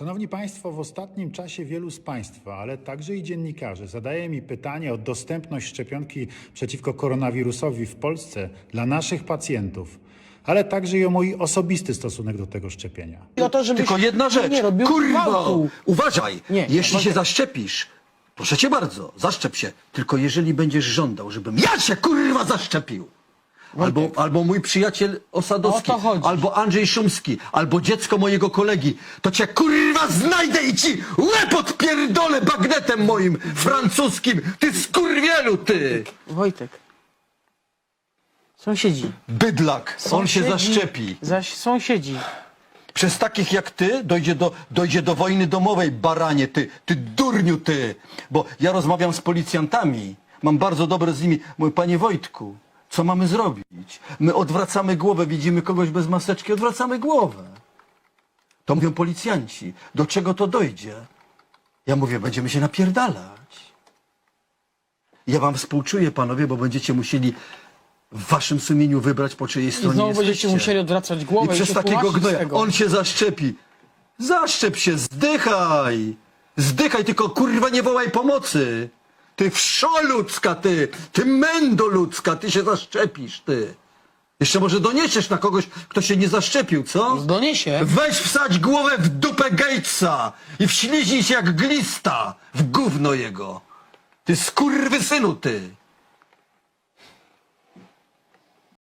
Szanowni Państwo, w ostatnim czasie wielu z Państwa, ale także i dziennikarzy, zadaje mi pytanie o dostępność szczepionki przeciwko koronawirusowi w Polsce dla naszych pacjentów, ale także i o mój osobisty stosunek do tego szczepienia. I o to, żebyś Tylko jedna rzecz. Nie robił Kurwa! gwałtu. Uważaj! Nie, Jeśli Wojtek. się zaszczepisz, proszę cię bardzo, zaszczep się. Tylko jeżeli będziesz żądał, żebym ja się kurwa zaszczepił. Albo, albo mój przyjaciel Osadowski, O to chodzi. albo Andrzej Szumski, albo dziecko mojego kolegi, to cię kurwa znajdę i ci łeb odpierdolę bagnetem moim francuskim, ty skurwielu ty! Wojtek. Sąsiedzi. Bydlak, on się Sąsiedzi- zaszczepi. Zaś sąsiedzi. Przez takich jak ty dojdzie do, dojdzie do wojny domowej, baranie, ty, ty durniu, ty. Bo ja rozmawiam z policjantami, mam bardzo dobre z nimi. Mówię, panie Wojtku, co mamy zrobić? My odwracamy głowę, widzimy kogoś bez maseczki, odwracamy głowę. To mówią policjanci. Do czego to dojdzie? Ja mówię, będziemy się napierdalać. Ja wam współczuję, panowie, bo będziecie musieli w waszym sumieniu wybrać, po czyjej I stronie znowu jesteście. będziecie musieli odwracać I głowę i, przez się takiego tłumaczyć z gnoja tego. on się zaszczepi. Zaszczep się, zdychaj! Zdychaj, tylko kurwa nie wołaj pomocy! Ty wszo ludzka, ty! Ty mendo ludzka, ty się zaszczepisz, ty! Jeszcze może doniesiesz na kogoś, kto się nie zaszczepił, co? Doniesie. Weź wsadź głowę w dupę Gatesa i wśliznij się jak glista w gówno jego. Ty skurwysynu, ty!